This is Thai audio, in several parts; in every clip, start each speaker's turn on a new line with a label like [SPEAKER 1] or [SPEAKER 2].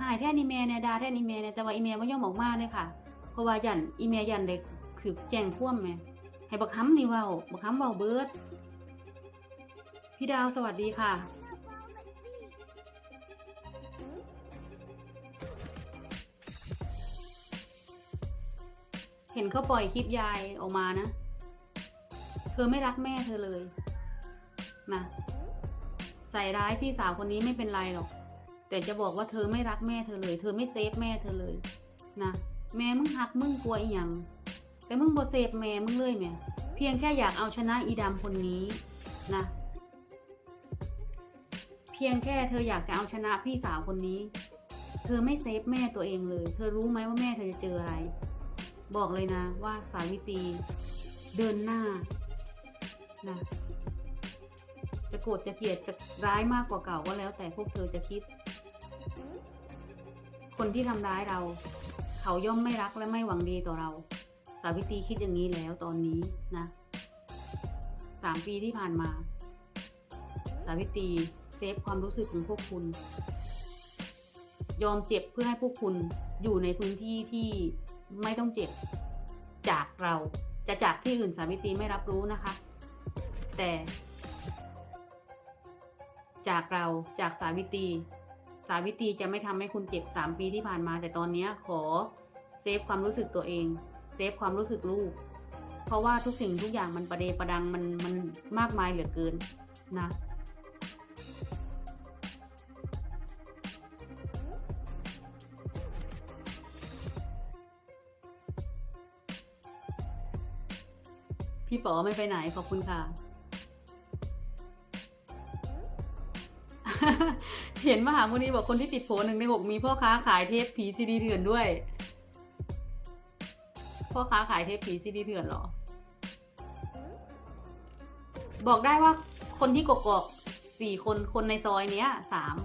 [SPEAKER 1] หายแท้นี่แม่เนี่ยดาแท้นี่แม่เนี่ยแต่ว่าอีแม่บ่ย่อมออกมาเลยค่ะ เพราะว่ายันอีแม่ยันเด็กคือแจ้งคว่ำแม่ให้บักคำนี่เว้าบักคำเว้าเบิร์ดพี่ดาวสวัสดีค่ะ เห็นเขาปล่อยคลิปยายออกมานะ เธอไม่รักแม่เธอเลยนะใส่ร้ายพี่สาวคนนี้ไม่เป็นไรหรอก แต่จะบอกว่าเธอไม่รักแม่เธอเลย เธอไม่เซฟแม่เธอเลยนะแม่มึงหักมึงกลัวอีหยังแต่มึงบ่เซฟแม่มึงเลยแม่เพียงแค่อยากเอาชนะอีดำคนนี้นะเพียงแค่เธออยากจะเอาชนะพี่สาวคนนี้ เธอไม่เซฟแม่ตัวเองเลย เธอรู้ไหมว่าแม่เธอจะเจออะไร บอกเลยนะว่าสาวิตรีเดินหน้านะจะโกรธจะเกลียดจะร้ายมากกว่าเก่าก็แล้วแต่พวกเธอจะคิด คนที่ทำร้ายเรา เขาย่อมไม่รักและไม่หวังดีต่อเรา สาวิตรีคิดอย่างนี้แล้วตอนนี้นะสามปีที่ผ่านมา สาวิตรีเซฟความรู้สึกของพวกคุณ ยอมเจ็บเพื่อให้พวกคุณอยู่ในพื้นที่ที่ไม่ต้องเจ็บ จากเราจะจากที่อื่นสาวิตรีไม่รับรู้นะคะ แต่ จากเราจากสาวิตรี สาวิตรีจะไม่ทำให้คุณเจ็บสามปีที่ผ่านมา แต่ตอนนี้ขอเซฟความรู้สึกตัวเอง เซฟความรู้สึกลูก เพราะว่าทุกสิ่งทุกอย่างมันประเดประดังมันมันมากมายเหลือเกินนะพี่ป๋อไม่ไปไหนขอบคุณค่ะ เห็นมหามุนีบอกคนที่ติดโผหนึ่งในหกมีพ่อค้าขายเทปผีซีดีเถื่อนด้วย พ่อค้าขายเทปผีซีดีเถื่อนเหรอ บอกได้ว่าคนที่กกอกสี่คนคนในซอยเนี้ยสาม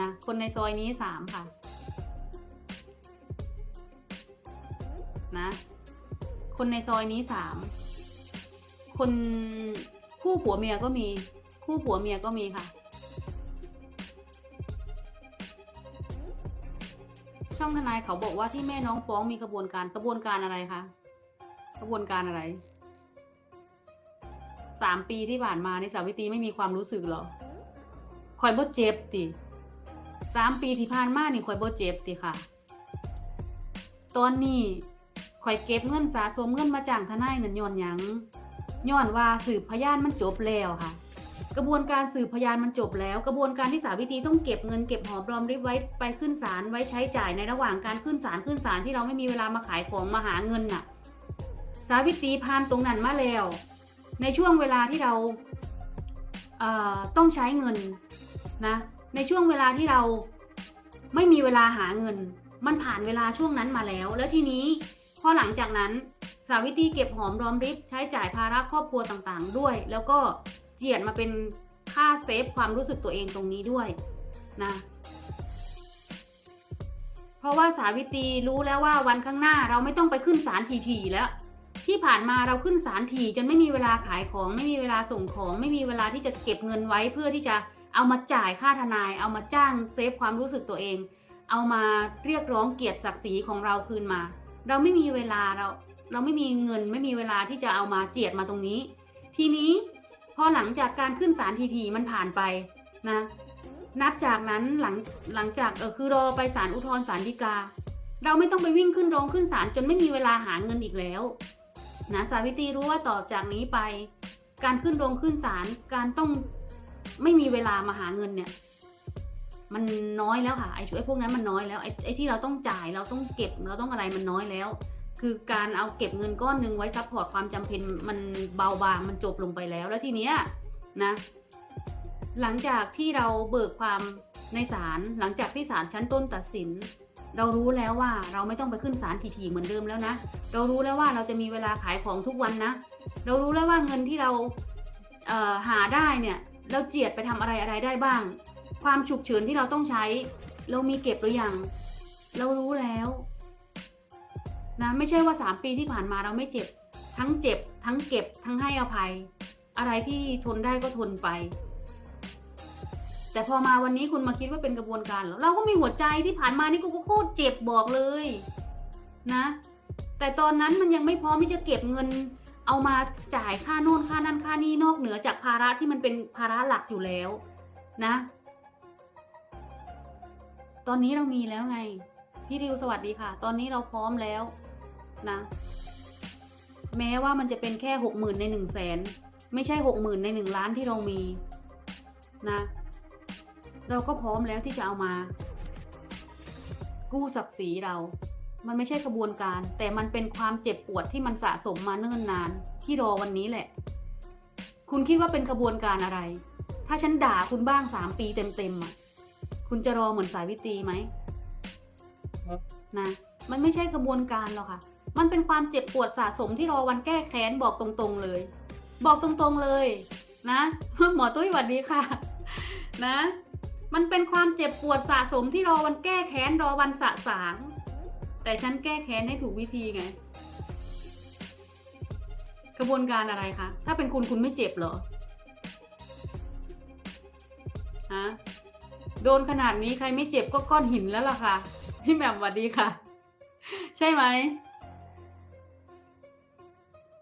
[SPEAKER 1] นะคนในซอยนี้สามค่ะ นะ คนในซอยนี้สามคนคู่ผัวเมียก็มี คู่ผัวเมียก็มีค่ะ องทนายเขาบอกว่าที่แม่น้องฟ้องมีกระบวนการกระบวนการอะไรคะกระบวนการอะไรสามปีที่ผ่านมาในสาวิตรีไม่มีความรู้สึกหรอคอยบ่เจ็บติสามปีที่ผ่านมานี่คอยบ่เจ็บติค่ะ ตอนนี้คอยเก็บเงินสะสมเงินมาจ้างทนายนั่นย้อนหยังย้อนว่าสืบพยานมันจบแล้วค่ะ กระบวนการสืบพยานมันจบแล้ว กระบวนการที่สาวิตรีต้องเก็บเงินเก็บหอมรอมริบไว้ไปขึ้นศาลไว้ใช้จ่ายในระหว่างการขึ้นศาลขึ้นศาลที่เราไม่มีเวลามาขายของมาหาเงินน่ะ สาวิตรีผ่านตรงนั้นมาแล้ว ในช่วงเวลาที่เราเต้องใช้เงินนะในช่วงเวลาที่เราไม่มีเวลาหาเงิน มันผ่านเวลาช่วงนั้นมาแล้ว แล้วทีนี้พอหลังจากนั้นสาวิตรีเก็บหอมรอมริบใช้จ่ายภาระครอบครัวต่างๆ ด้วย แล้วก็ เจียดมาเป็นค่าเซฟความรู้สึกตัวเองตรงนี้ด้วยนะเพราะว่าสาวิตรีรู้แล้วว่าวันข้างหน้าเราไม่ต้องไปขึ้นศาลทีๆแล้ว ที่ผ่านมาเราขึ้นศาลทีจนไม่มีเวลาขายของ ไม่มีเวลาส่งของ ไม่มีเวลาที่จะเก็บเงินไว้เพื่อที่จะเอามาจ่ายค่าทนาย เอามาจ้างเซฟความรู้สึกตัวเอง เอามาเรียกร้องเกียรติศักดิ์ศรีของเราคืนมา เราไม่มีเวลาเรา เราไม่มีเงินไม่มีเวลาที่จะเอามาเจียดมาตรงนี้ ทีนี้ พอหลังจากการขึ้นศาลทีๆมันผ่านไปนะ นับจากนั้นหลังหลังจากเออคือรอไปศาลอุทธรณ์ศาลฎีกา เราไม่ต้องไปวิ่งขึ้นโรงขึ้นศาลจนไม่มีเวลาหาเงินอีกแล้วนะสาวิตรีรู้ว่าต่อจากนี้ไป การขึ้นโรงขึ้นศาลการต้องไม่มีเวลามาหาเงินเนี่ย มันน้อยแล้วค่ะไอ้ช่วยพวกนั้นมันน้อยแล้วไอ้ไอ้ที่เราต้องจ่ายเราต้องเก็บเราต้องอะไรมันน้อยแล้ว คือการเอาเก็บเงินก้อนหนึ่งไว้ซัพพอร์ตความจำเป็นมันเบาบางมันจบลงไปแล้ว แล้วทีเนี้ยนะ หลังจากที่เราเบิกความในศาลหลังจากที่ศาลชั้นต้นตัดสิน เรารู้แล้วว่าเราไม่ต้องไปขึ้นศาลถี่ๆเหมือนเดิมแล้วนะ เรารู้แล้วว่าเราจะมีเวลาขายของทุกวันนะ เรารู้แล้วว่าเงินที่เราเหาได้เนี่ยเราเจียดไปทำอะไรอะไรได้บ้าง ความฉุกเฉินที่เราต้องใช้ เรามีเก็บหรือยังเรารู้แล้ว นะไม่ใช่ว่าสามปีที่ผ่านมาเราไม่เจ็บ ทั้งเจ็บ ทั้งเก็บ ทั้งให้อภัย อะไรที่ทนได้ก็ทนไป แต่พอมาวันนี้คุณมาคิดว่าเป็นกระบวนการเรอเราก็มีหัวใจที่ผ่านมานี่กูก็โคตรเจ็บบอกเลยนะ แต่ตอนนั้นมันยังไม่พร้อมที่จะเก็บเงิน เอามาจ่ายค่าโน่นค่านั่นค่านี่นอกเหนือจากภาระที่มันเป็นภาระหลักอยู่แล้วนะ ตอนนี้เรามีแล้วไง พี่ริวสวัสดีค่ะ ตอนนี้เราพร้อมแล้ว นะ แม้ว่ามันจะเป็นแค่หกหมื่นในหนึ่งแสนไม่ใช่หกหมื่นในหนึ่งล้านที่เรามีนะ เราก็พร้อมแล้วที่จะเอามา กู้ศักดิ์ศรีเรา มันไม่ใช่ขบวนการ แต่มันเป็นความเจ็บปวดที่มันสะสมมาเนิ่นนาน ที่รอวันนี้แหละ คุณคิดว่าเป็นขบวนการอะไร ถ้าฉันด่าคุณบ้างสามปีเต็มๆอะ คุณจะรอเหมือนสายวิตรีไหม
[SPEAKER 2] ครับ
[SPEAKER 1] นะ มันไม่ใช่กระบวนการหรอกค่ะ มันเป็นความเจ็บปวดสะสมที่รอวันแก้แค้นบอกตรงๆเลย บอกตรงๆเลยนะหมอตุ้ยสวัสดีค่ะ นะ มันเป็นความเจ็บปวดสะสมที่รอวันแก้แค้นรอวันสะสาง แต่ฉันแก้แค้นให้ถูกวิธีไงกระบวนการอะไรคะถ้าเป็นคุณคุณไม่เจ็บเหรอฮะโดนขนาดนี้ใครไม่เจ็บก็ก้อนหินแล้วล่ะค่ะ พี่แหม่มสวัสดีค่ะ ใช่ไหม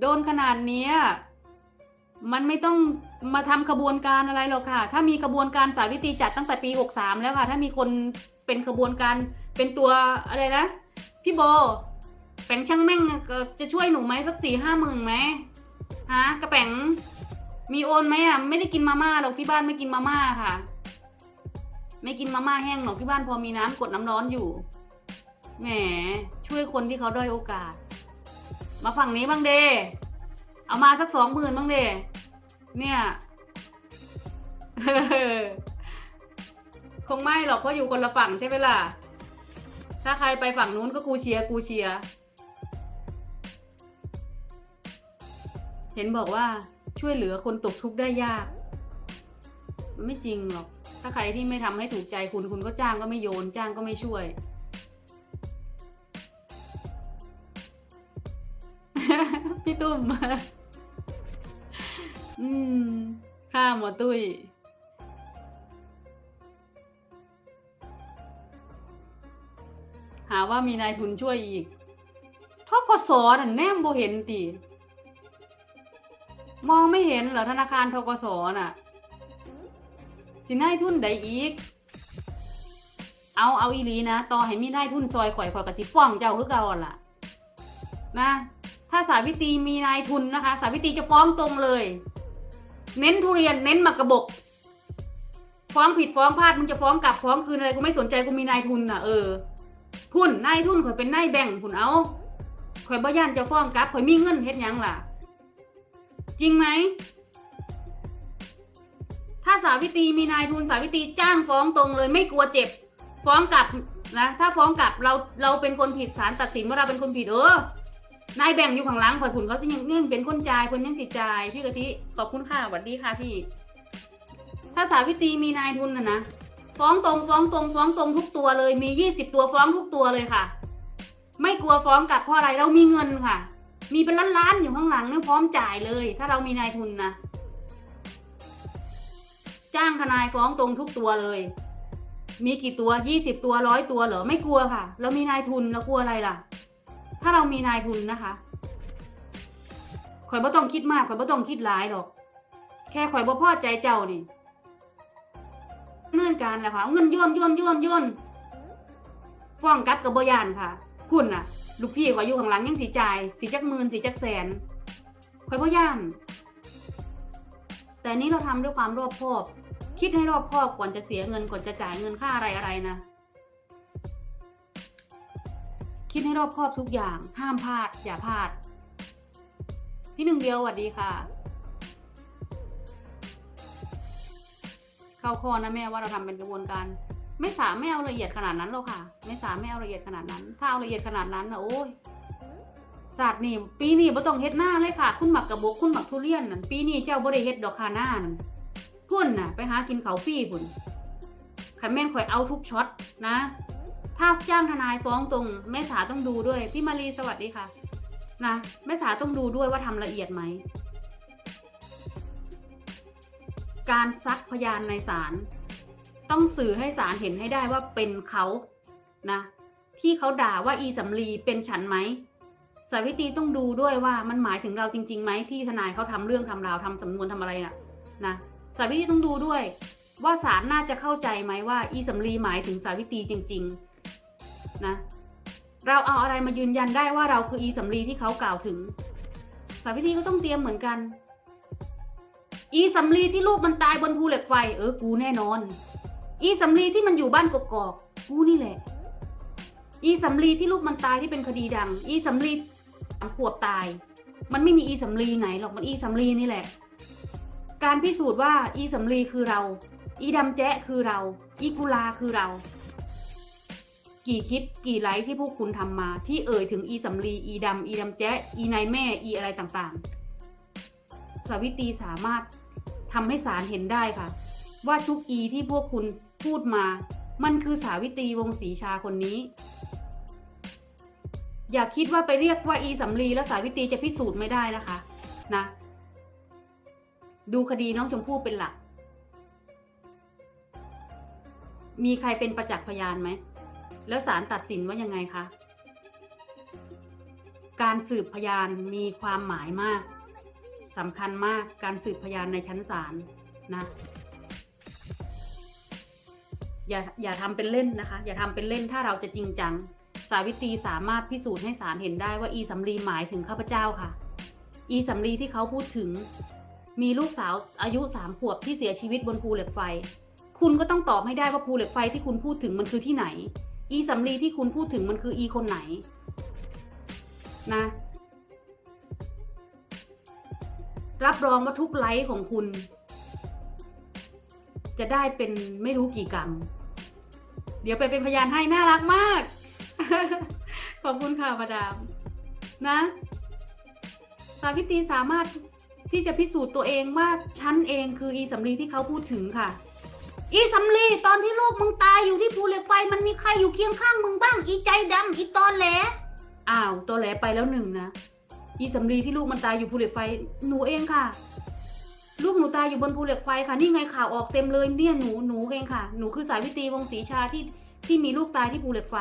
[SPEAKER 1] โดนขนาดนี้มันไม่ต้องมาทำขบวนการอะไรหรอกค่ะ ถ้ามีขบวนการสายวิตีจัดตั้งแต่ปี63แล้วค่ะ ถ้ามีคนเป็นขบวนการเป็นตัวอะไรนะ พี่โบแปงช่างแม่งจะช่วยหนูไหมสักสี่ห้าหมื่นไหมฮะกระแปงมีโอนไหมอะไม่ได้กินมาม่าหรอกที่บ้านไม่กินมาม่าค่ะ ไม่กินมาม่าแห้งหรอกที่บ้านพอมีน้ำกดน้ำร้อนอยู่แหมช่วยคนที่เขาด้อยโอกาส มาฝั่งนี้บ้างเด เอามาสักสองหมื่นบ้างเด เนี่ย คงไม่หรอกเพราะอยู่คนละฝั่งใช่ไหมล่ะ ถ้าใครไปฝั่งนู้นก็กูเชียร์กูเชียร์ เห็นบอกว่าช่วยเหลือคนตกทุกข์ได้ยาก มันไม่จริงหรอก ถ้าใครที่ไม่ทำให้ถูกใจคุณคุณก็จ้างก็ไม่โยน จ้างก็ไม่ช่วย พี่ตุ้ม อืมข้าหมอตุ้ย หาว่ามีนายทุนช่วยอีกทกสน่ะแนมโบเห็นตีมองไม่เห็นเหรอธนาคารทกสน่ะ สินายทุนใดอีก เอาเอาอีหลีนะ ต่อให้มีนายทุนซอยข่อยข่อยกับสิฟ้องเจ้าคือเก่าหั่นล่ะ นะ ถ้าสาวิตรีมีนายทุนนะคะ สาวิตรีจะฟ้องตรงเลย เน้นทุเรียนเน้นหมักกระบก ฟ้องผิดฟ้องพลาดมึงจะฟ้องกลับฟ้องคืนอะไรกูไม่สนใจกูมีนายทุนน่ะเออพุ่นนายทุนข่อยเป็นนายแบ่งค์พุ่นเอาข่อยบ่ย่านจะฟ้องกลับข่อยมีเงินเฮ็ดยังล่ะ จริงไหมถ้าสาวิตรีมีนายทุนสาวิตรีจ้างฟ้องตรงเลย ไม่กลัวเจ็บ ฟ้องกลับนะถ้าฟ้องกลับเราเราเป็นคนผิดศาลตัดสินว่าเราเป็นคนผิดเออ นายแบ่งอยู่ข้างหลังข่อยผุนเขาจะยังเงื่อนเป็นคนจ่ายคนยังติดจ่ายพี่กะทิขอบคุณค่ะสวัสดีค่ะพี่ ถ้าสาวิตรีมีนายทุนนะนะฟ้องตรงฟ้องตรงฟ้องตรงทุกตัวเลยมียี่สิบตัวฟ้องทุกตัวเลยค่ะ ไม่กลัวฟ้องกลับเพราะอะไรเรามีเงินค่ะ มีเป็นล้านๆอยู่ข้างหลังเนี่ยพร้อมจ่ายเลย ถ้าเรามีนายทุนนะจ้างทนายฟ้องตรงทุกตัวเลย มีกี่ตัวยี่สิบตัวร้อยตัวเหรอไม่กลัวค่ะ เรามีนายทุนเรากลัวอะไรล่ะ ถ้าเรามีนายทุนนะคะข่อยบ่ต้องคิดมากข่อยบ่ต้องคิดหลายหรอก แค่ข่อยบ่พอใจเจ้านี่เนื่องการแหละค่ะเงินย่นย่นย่นย่นฟ้องกับกับบยานค่ะคุณน่ะ ลูกพี่ข่อยอยู่ข้างหลังยังสีจ่ายสีจักหมื่นสีจักแสนข่อยบ่ย่าน แต่นี่เราทำด้วยความรอบคอบ คิดให้รอบคอบก่อนจะเสียเงินก่อนจะจ่ายเงินค่าอะไรอะไรนะ คิดให้รอบคอบทุกอย่าง ห้ามพลาด อย่าพลาด พี่หนึ่งเดียวสวัสดีค่ะ เข้าข้อนะแม่ว่าเราทำเป็นกระบวนการ ไม่สามไม่เอาละเอียดขนาดนั้นหรอกค่ะ ไม่สามไม่เอาละเอียดขนาดนั้น ถ้าเอาละเอียดขนาดนั้นนะโอ้ยศาสตร์นี่ปีนี้บ่ต้องเฮ็ดหน้าเลยค่ะ คุณหมักกระบกคุณหมักทุเรียนนั่นปีนี้เจ้าบ่ได้เฮ็ดดอกคาหน้านั่นพุ่นน่ะ ไปหากินเขาฟี่พุ่นขันแม่นข่อยเอาทุกช็อตนะ ถ้าจ้างทนายฟ้องตรงแม่สาต้องดูด้วย พี่มารีสวัสดีค่ะ นะแม่สาต้องดูด้วยว่าทำละเอียดไหม การซักพยานในศาลต้องสื่อให้ศาลเห็นให้ได้ว่าเป็นเขานะที่เขาด่าว่าอีสำลีเป็นฉันไหมสาวิตรีต้องดูด้วยว่ามันหมายถึงเราจริงๆไหมที่ทนายเขาทำเรื่องทำราวทำสำนวนทำอะไรน่ะนะสาวิตรีต้องดูด้วย ว่าศาลน่าจะเข้าใจไหมว่าอีสำลีหมายถึงสาวิตรีจริง ๆ เราเอาอะไรมายืนยันได้ว่าเราคืออีสำลีที่เขากล่าวถึงสาวิตรีก็ต้องเตรียมเหมือนกัน อีสำลีที่ลูกมันตายบนภูเหล็กไฟ เออ กูแน่นอน อีสำลีที่มันอยู่บ้านกกอกกูนี่แหละ อีสำลีที่ลูกมันตายที่เป็นคดีดัง อีสำลีสามขวบตาย มันไม่มีอีสำลีไหนหรอกมันอีสำลีนี่แหละ การพิสูจน์ว่าอีสำลีคือเรา อีดำแจ๊ะคือเรา อีกุลาคือเรา กี่คลิปกี่ไลฟ์ที่พวกคุณทำมา ที่เอ่ยถึงอีสำลีอีดำอีดำแจ๊อีนายแม่อีอะไรต่างๆสาวิตีสามารถทำให้ศาลเห็นได้ค่ะ ว่าทุกอีที่พวกคุณพูดมา มันคือสาวิตีวงศรีชาคนนี้ อย่าคิดว่าไปเรียกว่าอีสำลีแล้วสาวิตีจะพิสูจน์ไม่ได้นะคะนะ ดูคดีน้องชมพู่เป็นหลัก มีใครเป็นประจักษ์พยานไหม แล้วศาลตัดสินว่ายังไงคะ การสืบพยานมีความหมายมากสำคัญมากการสืบพยานในชั้นศาลนะ อย่าอย่าทำเป็นเล่นนะคะ อย่าทำเป็นเล่นถ้าเราจะจริงจัง สาวิตรีสามารถพิสูจน์ให้ศาลเห็นได้ว่าอีสำลีหมายถึงข้าพเจ้าค่ะ อีสำลีที่เขาพูดถึง มีลูกสาวอายุสามขวบที่เสียชีวิตบนภูเหล็กไฟ คุณก็ต้องตอบให้ได้ว่าภูเหล็กไฟที่คุณพูดถึงมันคือที่ไหน อีสำลีที่คุณพูดถึงมันคืออีคนไหน นะ รับรองว่าทุกไลค์ของคุณ จะได้เป็นไม่รู้กี่กรัมเดี๋ยวไปเป็นพยานให้น่ารักมาก ขอบคุณค่ะมาดาม นะ สาวิตรีสามารถที่จะพิสูจน์ตัวเองว่าฉันเองคืออีสำลีที่เขาพูดถึงค่ะ อีสำลีตอนที่ลูกมึงตายอยู่ที่ภูเหล็กไฟมันมีใครอยู่เคียงข้างมึงบ้าง อีใจดำอีตอนแหลอ้าวตอนแหลไปแล้วหนึ่งนะอีสำลีที่ลูกมันตายอยู่ภูเหล็กไฟหนูเองค่ะ ลูกหนูตายอยู่บนภูเหล็กไฟค่ะนี่ไงข่าวออกเต็มเลยเนี่ยหนูหนูเองค่ะ หนูคือสายวิตรีวงศ์ศรีชาที่ที่มีลูกตายที่ภูเหล็กไฟ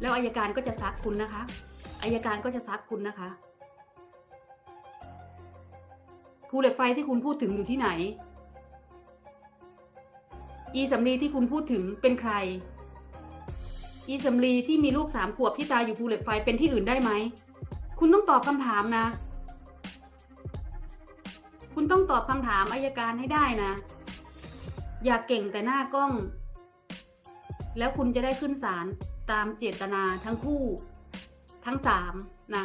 [SPEAKER 1] แล้วอายการก็จะซักคุณนะคะอายการก็จะซักคุณนะคะภูเหล็กไฟที่คุณพูดถึงอยู่ที่ไหน อีสำลีที่คุณพูดถึงเป็นใคร อีสำลีที่มีลูกสามขวบที่ตายอยู่ภูเหล็กไฟเป็นที่อื่นได้ไหม คุณต้องตอบคำถามนะ คุณต้องตอบคำถามอายการให้ได้นะ อย่าเก่งแต่หน้ากล้อง แล้วคุณจะได้ขึ้นศาลตามเจตนาทั้งคู่ ทั้งสามนะ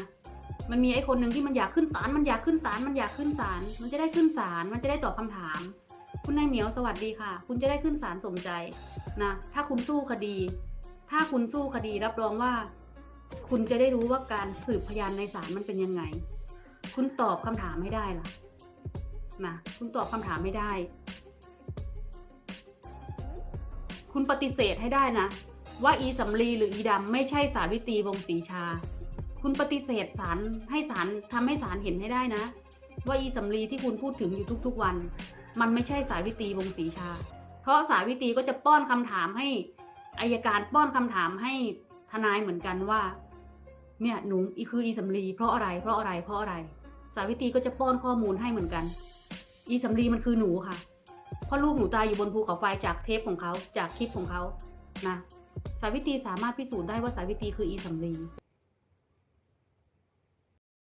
[SPEAKER 1] มันมีไอ้คนหนึ่งที่มันอยากขึ้นศาลมันอยากขึ้นศาลมันอยากขึ้นศาลมันจะได้ขึ้นศาลมันจะได้ตอบคำถาม คุณนายเหมียวสวัสดีค่ะ คุณจะได้ขึ้นศาลสมใจนะถ้าคุณสู้คดี ถ้าคุณสู้คดีรับรองว่า คุณจะได้รู้ว่าการสืบพยานในศาลมันเป็นยังไง คุณตอบคำถามให้ได้ล่ะนะคุณตอบคำถามไม่ได้ คุณปฏิเสธให้ได้นะว่าอีสำลีหรืออีดำไม่ใช่สาวิตรีวงศ์ศรีชา คุณปฏิเสธศาลให้ศาลทำให้ศาลเห็นให้ได้นะ ว่าอีสำลีที่คุณพูดถึงอยู่ทุกๆวัน มันไม่ใช่สาวิตีวงศรีชา เพราะสาวิตีก็จะป้อนคำถามให้อายการป้อนคำถามให้ทนายเหมือนกันว่า เนี่ยหนูอีคืออีสำลีเพราะอะไรเพราะอะไรเพราะอะไร สาวิตีก็จะป้อนข้อมูลให้เหมือนกัน อีสำลีมันคือหนูค่ะเพราะลูกหนูตายอยู่บนภูเขาไฟจากเทปของเขาจากคลิปของเขานะสาวิตีสามารถพิสูจน์ได้ว่าสาวิตีคืออีสำลี